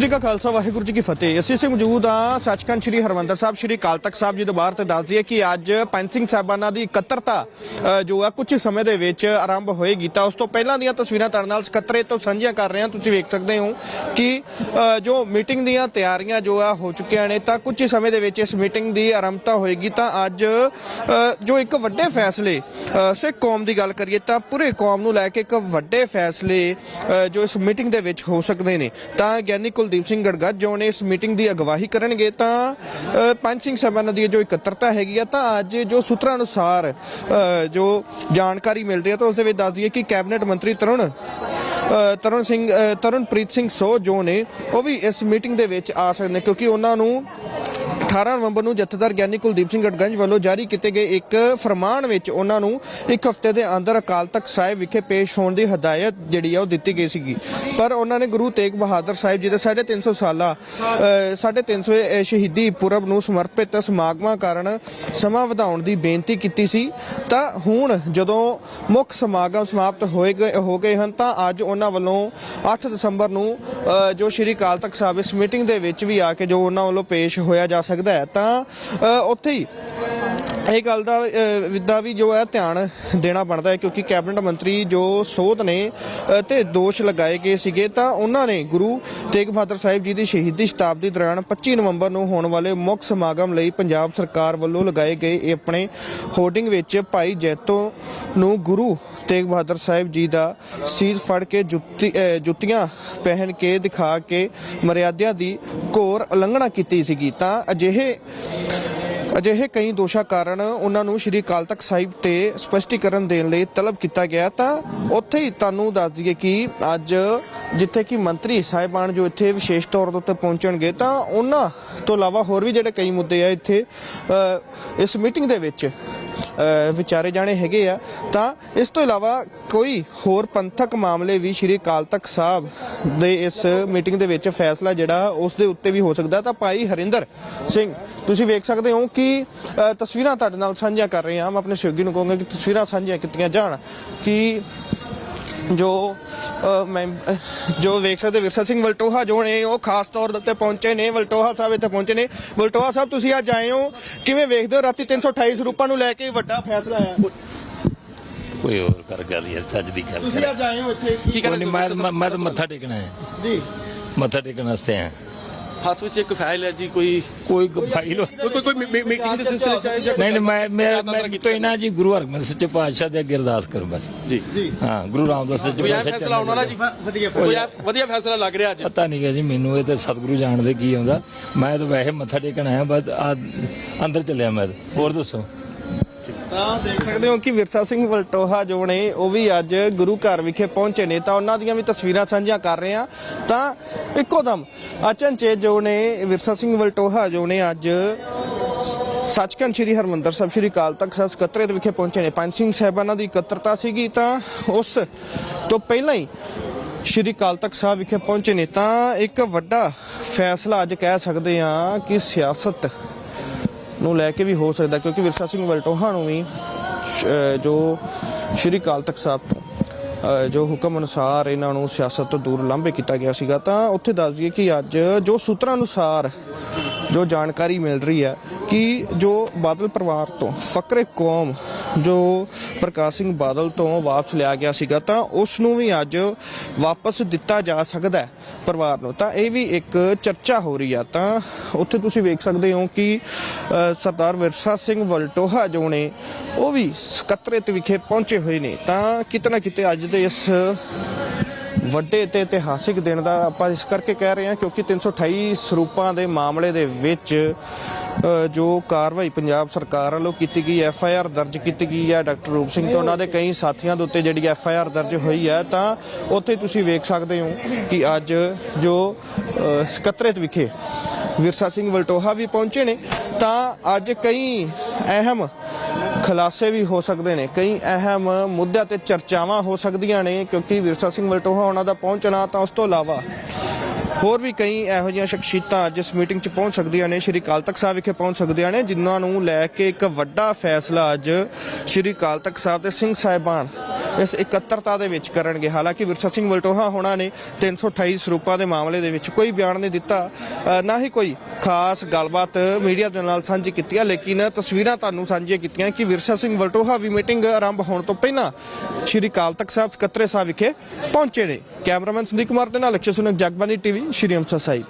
ਜੀ ਕਾ ਖਾਲਸਾ, ਵਾਹਿਗੁਰੂ ਜੀ ਕੀ ਫਤਿਹ। ਅਸੀਂ ਸੇ ਮੌਜੂਦ ਹਾਂ ਸੱਚਖੰਡ ਸ੍ਰੀ ਹਰਮੰਦਰ ਸਾਹਿਬ, ਸ੍ਰੀ ਅਕਾਲ ਤਖਤ ਸਾਹਿਬ ਜੀ ਦੇ ਬਾਹਰ ਤੇ ਦੱਸ ਦਈਏ ਕਿ ਅੱਜ ਪੰਜ ਸਿੰਘ ਸਾਹਿਬਾਨਾਂ ਦੀ ਇਕੱਤਰਤਾ ਜੋ ਆ ਕੁਝ ਸਮੇਂ ਦੇ ਵਿੱਚ ਆਰੰਭ ਹੋਏਗੀ। ਤਾਂ ਉਸ ਤੋਂ ਪਹਿਲਾਂ ਦੀਆਂ ਤਸਵੀਰਾਂ ਤੁਹਾਡੇ ਨਾਲ ਸਕੱਤਰੇ ਤੋਂ ਸਾਂਝੀਆਂ ਕਰ ਰਹੇ ਹਾਂ। ਤੁਸੀਂ ਵੇਖ ਸਕਦੇ ਹੋ ਕਿ ਜੋ ਮੀਟਿੰਗ ਦੀਆਂ ਤਿਆਰੀਆਂ ਜੋ ਆ ਹੋ ਚੁੱਕੀਆਂ ਨੇ, ਤਾਂ ਕੁਝ ਸਮੇਂ ਦੇ ਵਿੱਚ ਇਸ ਮੀਟਿੰਗ ਦੀ ਆਰੰਭਤਾ ਹੋਏਗੀ। ਤਾਂ ਅੱਜ ਜੋ ਇੱਕ ਵੱਡੇ ਫੈਸਲੇ ਸਿੱਖ ਕੌਮ ਦੀ ਗੱਲ ਕਰੀਏ ਤਾਂ ਪੂਰੇ ਕੌਮ ਨੂੰ ਲੈ ਕੇ ਇੱਕ ਵੱਡੇ ਫੈਸਲੇ ਜੋ ਇਸ ਮੀਟਿੰਗ ਦੇ ਵਿੱਚ ਹੋ ਸਕਦੇ ਨੇ। ਤਾਂ ਗਿਆਨੀ ਕੁਲਦੀਪ ਸਿੰਘ ਗੜਗੜ ਜੋ ਨੇ ਇਸ ਮੀਟਿੰਗ ਦੀ ਅਗਵਾਈ ਕਰਨਗੇ, ਤਾਂ ਪੰਜ ਸਿੰਘ ਸਾਹਿਬਾਨਾਂ ਦੀ ਜੋ ਇਕੱਤਰਤਾ ਹੈਗੀ ਆ, ਤਾਂ ਅੱਜ ਜੋ ਸੂਤਰਾਂ ਅਨੁਸਾਰ ਜੋ ਜਾਣਕਾਰੀ ਮਿਲ ਰਹੀ ਹੈ, ਤਾਂ ਉਸ ਦੇ ਵਿੱਚ ਦੱਸ ਦਈਏ ਕਿ ਕੈਬਨਿਟ ਮੰਤਰੀ ਤਰੁਣ ਤਰੁਣ ਸਿੰਘ ਤਰੁਣਪ੍ਰੀਤ ਸਿੰਘ ਸੋ ਜੋ ਨੇ, ਉਹ ਵੀ ਇਸ ਮੀਟਿੰਗ ਦੇ ਵਿੱਚ ਆ ਸਕਦੇ ਨੇ, ਕਿਉਂਕਿ ਉਹਨਾਂ ਨੂੰ 18 ਨਵੰਬਰ ਨੂੰ ਜਥੇਦਾਰ ਗਿਆਨੀ ਕੁਲਦੀਪ ਸਿੰਘ ਗੜਗੰਜ ਵੱਲੋਂ ਜਾਰੀ ਕੀਤੇ ਗਏ ਇੱਕ ਫਰਮਾਨ ਵਿੱਚ ਉਹਨਾਂ ਨੂੰ ਇੱਕ ਹਫ਼ਤੇ ਦੇ ਅੰਦਰ ਅਕਾਲ ਤਖਤ ਸਾਹਿਬ ਵਿਖੇ ਪੇਸ਼ ਹੋਣ ਦੀ ਹਦਾਇਤ ਜਿਹੜੀ ਆ ਉਹ ਦਿੱਤੀ ਗਈ ਸੀਗੀ। ਪਰ ਉਹਨਾਂ ਨੇ ਗੁਰੂ ਤੇਗ ਬਹਾਦਰ ਸਾਹਿਬ ਜੀ ਦੇ 350 ਸਾਲਾ ਅ, 350 ਇਹ ਸ਼ਹੀਦੀ ਪੁਰਬ ਨੂੰ ਸਮਰਪਿਤ ਸਮਾਗਮਾਂ ਕਾਰਨ ਸਮਾਂ ਵਧਾਉਣ ਦੀ ਬੇਨਤੀ ਕੀਤੀ ਸੀ। ਤਾਂ ਹੁਣ ਜਦੋਂ ਮੁੱਖ ਸਮਾਗਮ ਸਮਾਪਤ ਹੋਏ ਗਏ ਹੋ ਗਏ ਹਨ ਤਾਂ ਅੱਜ ਉਹਨਾਂ ਵੱਲੋਂ 8 ਦਸੰਬਰ ਨੂੰ ਜੋ ਸ਼੍ਰੀ ਅਕਾਲ ਤਖਤ ਸਾਹਿਬ ਇਸ ਮੀਟਿੰਗ ਦੇ ਵਿੱਚ ਵੀ ਆ ਕੇ ਜੋ ਉਹਨਾਂ ਵੱਲੋਂ ਪੇਸ਼ ਹੋਇਆ ਜਾ ਸਕਦਾ ਹੈ। ਤਾਂ ਅ, ਉੱਥੇ ਹੀ ਇਹ ਗੱਲ ਦਾ ਵਿਦਾ ਵੀ ਜੋ ਹੈ ਧਿਆਨ ਦੇਣਾ ਬਣਦਾ ਹੈ ਕਿਉਂਕਿ ਕੈਬਨਿਟ ਮੰਤਰੀ ਜੋ ਸੋਧ ਨੇ ਅ, ਤੇ ਦੋਸ਼ ਲਗਾਏ ਗਏ ਸੀਗੇ ਤਾਂ ਉਹਨਾਂ ਨੇ ਗੁਰੂ ਤੇਗ ਬਹਾਦਰ ਸਾਹਿਬ ਜੀ ਦੀ ਸ਼ਹੀਦੀ ਸ਼ਤਾਬਦੀ ਦੌਰਾਨ 25 ਨਵੰਬਰ ਨੂੰ ਹੋਣ ਵਾਲੇ ਮੁੱਖ ਸਮਾਗਮ ਲਈ ਪੰਜਾਬ ਸਰਕਾਰ ਵੱਲੋਂ ਲਗਾਏ ਗਏ ਇਹ ਆਪਣੇ ਹੋਰਡਿੰਗ ਵਿੱਚ ਭਾਈ ਜੈਤੋ ਨੂੰ ਗੁਰੂ ਤੇਗ ਬਹਾਦਰ ਸਾਹਿਬ ਜੀ ਦਾ ਸੀਸ ਫੜ ਕੇ ਜੁੱਤੀ ਜੁੱਤੀਆਂ ਪਹਿਨ ਕੇ ਦਿਖਾ ਕੇ ਮਰਿਆਦਿਆਂ ਦੀ ਘੋਰ ਉਲੰਘਣਾ ਕੀਤੀ ਸੀਗੀ। ਤਾਂ ਅਜਿਹੇ ਅਜਿਹੇ ਕਈ ਦੋਸ਼ਾਂ ਕਾਰਨ ਉਹਨਾਂ ਨੂੰ ਸ਼੍ਰੀ ਅਕਾਲ ਤਖਤ ਸਾਹਿਬ ਤੇ ਸਪਸ਼ਟੀਕਰਨ ਦੇਣ ਲਈ ਤਲਬ ਕੀਤਾ ਗਿਆ ਤਾਂ ਉੱਥੇ ਹੀ ਤੁਹਾਨੂੰ ਦੱਸ ਦਈਏ ਕਿ ਅੱਜ ਜਿੱਥੇ ਕਿ ਮੰਤਰੀ ਸਾਹਿਬਾਨ ਜੋ ਇੱਥੇ ਵਿਸ਼ੇਸ਼ ਤੌਰ ਦੇ ਉੱਤੇ ਪਹੁੰਚਣਗੇ, ਤਾਂ ਉਹਨਾਂ ਤੋਂ ਇਲਾਵਾ ਹੋਰ ਵੀ ਜਿਹੜੇ ਕਈ ਮੁੱਦੇ ਆ ਇੱਥੇ ਇਸ ਮੀਟਿੰਗ ਦੇ ਵਿੱਚ ਵਿਚਾਰੇ ਜਾਣੇ ਹੈਗੇ ਆ। ਤਾਂ ਇਸ ਤੋਂ ਇਲਾਵਾ ਕੋਈ ਹੋਰ ਪੰਥਕ ਮਾਮਲੇ ਵੀ ਸ਼੍ਰੀ ਅਕਾਲ ਤਖਤ ਸਾਹਿਬ ਦੇ ਇਸ ਮੀਟਿੰਗ ਦੇ ਵਿੱਚ ਫੈਸਲਾ ਜਿਹੜਾ ਉਸ ਦੇ ਉੱਤੇ ਵੀ ਹੋ ਸਕਦਾ। ਤਾਂ ਭਾਈ ਹਰਿੰਦਰ ਸਿੰਘ ਤੁਸੀਂ ਵੇਖ ਸਕਦੇ ਹੋ ਕਿ ਅ, ਤਸਵੀਰਾਂ ਤੁਹਾਡੇ ਨਾਲ ਸਾਂਝੀਆਂ ਕਰ ਰਹੇ ਹਾਂ। ਮੈਂ ਆਪਣੇ ਸਹਿਯੋਗੀ ਨੂੰ ਕਹਾਂਗਾ ਕਿ ਤਸਵੀਰਾਂ ਸਾਂਝੀਆਂ ਕੀਤੀਆਂ ਜਾਣ ਕਿ ਜੋ ਮੈਂ ਜੋ ਵੇਖ ਸਕਦੇ ਵਿਰਸਾ ਸਿੰਘ ਵਲਟੋਹਾ ਜੋ ਨੇ ਉਹ ਖਾਸ ਤੌਰ ਉੱਤੇ ਪਹੁੰਚੇ ਨੇ ਵਲਟੋਹਾ ਸਾਹਿਬ ਇੱਥੇ ਪਹੁੰਚੇ ਨੇ। ਵਲਟੋਹਾ ਸਾਹਿਬ ਤੁਸੀਂ ਅੱਜ ਆਏ ਹੋ ਕਿਵੇਂ ਵੇਖਦੇ ਹੋ ਰਾਤੀ 328 ਸਰੂਪਾਂ ਨੂੰ ਲੈ ਕੇ ਵੱਡਾ ਫੈਸਲਾ ਆਇਆ? ਕੋਈ ਹੋਰ ਕਰ ਗੱਲ ਯਾਰ ਚੱਜ ਦੀ ਗੱਲ ਤੁਸੀਂ ਅੱਜ ਆਏ ਹੋ ਇੱਥੇ। ਕੀ ਕੋਈ ਨਹੀਂ ਮੈਂ ਤਾਂ ਮੱਥਾ ਟੇਕਣਾ ਹੈ। ਜੀ। ਮੱਥਾ ਟੇਕਣ ਵਾਸਤੇ ਆ ਹੱਥ ਵਿੱਚ ਇੱਕ ਫਾਈਲ ਹੈ ਜੀ ਕੋਈ ਕੋਈ ਫਾਈਲ ਕੋਈ ਕੋਈ- ਕੋਈ ਮੀਟਿੰਗ ਦੇ ਸਿਲਸਿਲੇ ਚ ਆਏ ਜਾਂ ਨਹੀਂ ਨਹੀਂ ਮੈਂ ਮੈਂ ਮੈਂ ਤੋਂ ਇਹਨਾਂ ਜੀ ਗੁਰੂ ਹਰਗੋਬਿੰਦ ਸੱਚੇ ਪਾਤਸ਼ਾਹ ਦੇ ਅੱਗੇ ਅਰਦਾਸ ਕਰੋ ਬਸ। ਜੀ। ਹਾਂ ਗੁਰੂ ਰਾਮਦਾਸ ਸੱਚੇ ਕੋਈ ਐ ਪਾਤਸ਼ਾਹ ਫੈਸਲਾ ਆਉਣ ਵਾਲਾ ਜੀ? ਵਧੀਆ ਕੋਈ ਐ ਵਧੀਆ ਫੈਸਲਾ ਲੱਗ ਰਿਹਾ ਅੱਜ? ਪਤਾ ਨਹੀਂ ਗਾ ਜੀ ਮੈਨੂੰ ਇਹ ਤੇ ਸਤਿਗੁਰੂ ਜਾਣਦੇ ਕੀ ਆਉਂਦਾ। ਮੈਂ ਤਾਂ ਵੈਸੇ ਮੱਥਾ ਟੇਕਣ ਆਇਆ ਬਸ ਆ ਅੰਦਰ ਚੱਲਿਆ ਮੈਂ ਤਾਂ। ਹੋਰ ਦੱਸੋ? ਤਾਂ ਦੇਖ ਸਕਦੇ ਹੋ ਕਿ ਵਿਰਸਾ ਸਿੰਘ ਵਲਟੋਹਾ ਜੋ ਨੇ, ਉਹ ਵੀ ਅੱਜ ਗੁਰੂ ਘਰ ਵਿਖੇ ਪਹੁੰਚੇ ਨੇ। ਤਾਂ ਉਹਨਾਂ ਦੀਆਂ ਵੀ ਤਸਵੀਰਾਂ ਸਾਂਝੀਆਂ ਕਰ ਰਹੇ ਆ ਤਾਂ ਇੱਕੋ ਦਮ ਅਚਨਚੇਤ ਜੋ ਨੇ, ਵਿਰਸਾ ਸਿੰਘ ਵਲਟੋਹਾ ਜੋ ਨੇ ਅੱਜ ਸੱਚਖੰਡ ਸ੍ਰੀ ਹਰਮੰਦਰ ਸਾਹਿਬ, ਸ੍ਰੀ ਅਕਾਲ ਤਖਤ ਸਾਹਿਬ ਸਕੱਤਰੇਤ ਵਿਖੇ ਪਹੁੰਚੇ ਨੇ। ਪੰਜ ਸਿੰਘ ਸਾਹਿਬਾਨਾਂ ਦੀ ਇਕੱਤਰਤਾ ਸੀਗੀ ਤਾਂ ਉਸ ਤੋਂ ਪਹਿਲਾਂ ਹੀ ਸ਼੍ਰੀ ਅਕਾਲ ਤਖਤ ਸਾਹਿਬ ਵਿਖੇ ਪਹੁੰਚੇ ਨੇ। ਤਾਂ ਇੱਕ ਵੱਡਾ ਫੈਸਲਾ ਅੱਜ ਕਹਿ ਸਕਦੇ ਆ ਕਿ ਸਿਆਸਤ ਨੂੰ ਲੈ ਕੇ ਵੀ ਹੋ ਸਕਦਾ, ਕਿਉਂਕਿ ਵਿਰਸਾ ਸਿੰਘ ਵਲਟੋਹਾ ਨੂੰ ਵੀ ਜੋ ਸ਼੍ਰੀ ਅਕਾਲ ਤਖਤ ਸਾਹਿਬ ਤੋਂ ਜੋ ਹੁਕਮ ਅਨੁਸਾਰ ਇਹਨਾਂ ਨੂੰ ਸਿਆਸਤ ਤੋਂ ਦੂਰ ਲਾਂਭੇ ਕੀਤਾ ਗਿਆ ਸੀਗਾ, ਤਾਂ ਉੱਥੇ ਦੱਸ ਦਈਏ ਕਿ ਅੱਜ ਜੋ ਸੂਤਰਾਂ ਅਨੁਸਾਰ ਜੋ ਜਾਣਕਾਰੀ ਮਿਲ ਰਹੀ ਹੈ ਕਿ ਜੋ ਬਾਦਲ ਪਰਿਵਾਰ ਤੋਂ, ਫਕਰੇ ਕੌਮ ਜੋ ਪ੍ਰਕਾਸ਼ ਸਿੰਘ ਬਾਦਲ ਤੋਂ ਵਾਪਸ ਲਿਆ ਗਿਆ ਸੀਗਾ, ਤਾਂ ਉਸ ਨੂੰ ਵੀ ਅੱਜ ਵਾਪਸ ਦਿੱਤਾ ਜਾ ਸਕਦਾ ਹੈ ਪਰਿਵਾਰ ਨੂੰ। ਤਾਂ ਇਹ ਵੀ ਇੱਕ ਚਰਚਾ ਹੋ ਰਹੀ ਆ। ਤਾਂ ਉੱਥੇ ਤੁਸੀਂ ਵੇਖ ਸਕਦੇ ਹੋ ਕਿ ਸਰਦਾਰ ਵਿਰਸਾ ਸਿੰਘ ਵਲਟੋਹਾ ਜੋ ਨੇ, ਉਹ ਵੀ ਸਕੱਤਰੇਤ ਵਿਖੇ ਪਹੁੰਚੇ ਹੋਏ ਨੇ। ਤਾਂ ਕਿਤੇ ਨਾ ਕਿਤੇ ਅੱਜ ਦੇ ਇਸ ਵੱਡੇ ਤੇ ਇਤਿਹਾਸਿਕ ਦਿਨ ਦਾ ਆਪਾਂ ਇਸ ਕਰਕੇ ਕਹਿ ਰਹੇ ਹਾਂ ਕਿਉਂਕਿ 328 ਸਰੂਪਾਂ ਦੇ ਮਾਮਲੇ ਦੇ ਵਿੱਚ ਜੋ ਕਾਰਵਾਈ ਪੰਜਾਬ ਸਰਕਾਰ ਵੱਲੋਂ ਕੀਤੀ ਗਈ ਐਫ ਆਈ ਆਰ ਦਰਜ ਕੀਤੀ ਗਈ ਹੈ ਡਾਕਟਰ ਰੂਪ ਸਿੰਘ ਤੇ ਉਹਨਾਂ ਦੇ ਕਈ ਸਾਥੀਆਂ ਦੇ ਉੱਤੇ ਜਿਹੜੀ ਐਫ ਆਈ ਆਰ ਦਰਜ ਹੋਈ ਹੈ ਤਾਂ ਉੱਥੇ ਤੁਸੀਂ ਵੇਖ ਸਕਦੇ ਹੋ ਕਿ ਅੱਜ ਜੋ ਅ, ਸਕੱਤਰੇਤ ਵਿਖੇ ਵਿਰਸਾ ਸਿੰਘ ਵਲਟੋਹਾ ਵੀ ਪਹੁੰਚੇ ਨੇ ਤਾਂ ਅੱਜ ਕਈ ਅਹਿਮ ਖੁਲਾਸੇ ਵੀ ਹੋ ਸਕਦੇ ਨੇ। ਕਈ ਅਹਿਮ ਮੁੱਦਿਆਂ ਤੇ ਚਰਚਾਵਾਂ ਹੋ ਸਕਦੀਆਂ ਨੇ ਕਿਉਂਕਿ ਵਿਰਸਾ ਸਿੰਘ ਮਲਟੋਹਾ ਉਹਨਾਂ ਦਾ ਪਹੁੰਚਣਾ ਤਾਂ ਉਸ ਤੋਂ ਇਲਾਵਾ ਹੋਰ ਵੀ ਕਈ ਇਹੋ ਜਿਹੀਆਂ ਸ਼ਖਸੀਅਤਾਂ ਅੱਜ ਇਸ ਮੀਟਿੰਗ 'ਚ ਪਹੁੰਚ ਸਕਦੀਆਂ ਨੇ, ਸ਼੍ਰੀ ਅਕਾਲ ਤਖਤ ਸਾਹਿਬ ਵਿਖੇ ਪਹੁੰਚ ਸਕਦੀਆਂ ਨੇ, ਜਿਨ੍ਹਾਂ ਨੂੰ ਲੈ ਕੇ ਇੱਕ ਵੱਡਾ ਫੈਸਲਾ ਅੱਜ ਸ਼੍ਰੀ ਅਕਾਲ ਤਖਤ ਸਾਹਿਬ ਦੇ ਸਿੰਘ ਸਾਹਿਬਾਨ ਇਸ ਇਕੱਤਰਤਾ ਦੇ ਵਿੱਚ ਕਰਨਗੇ। ਹਾਲਾਂਕਿ ਵਿਰਸਾ ਸਿੰਘ ਵਲਟੋਹਾ ਹੋਣਾ ਨੇ 328 ਸਰੂਪਾਂ ਦੇ ਮਾਮਲੇ ਦੇ ਵਿੱਚ ਕੋਈ ਬਿਆਨ ਨਹੀਂ ਦਿੱਤਾ ਨਾ ਹੀ ਕੋਈ ਖਾਸ ਗੱਲਬਾਤ ਮੀਡੀਆ ਦੇ ਨਾਲ ਸਾਂਝੀ ਕੀਤੀ ਹੈ ਲੇਕਿਨ ਤਸਵੀਰਾਂ ਤੁਹਾਨੂੰ ਸਾਂਝੀਆਂ ਕੀਤੀਆਂ ਕਿ ਵਿਰਸਾ ਸਿੰਘ ਵਲਟੋਹਾ ਵੀ ਮੀਟਿੰਗ ਆਰੰਭ ਹੋਣ ਤੋਂ ਪਹਿਲਾਂ ਸ਼੍ਰੀ ਕਾਲ ਤਖਤ ਸਾਹਿਬ ਸਕੱਤਰੇ ਸਾਹਿਬ ਵਿਖੇ ਪਹੁੰਚੇ ਨੇ। ਕੈਮਰਾਮੈਨ ਸੰਦੀਪ ਕੁਮਾਰ ਦੇ ਨਾਲ ਅਕਸ਼ੇ ਸੁਨਕ ਜਗਬਾਨੀ ਟੀਵੀ, ਸ਼੍ਰੀ ਅੰਮ੍ਰਿਤਸਰ ਸਾਹਿਬ।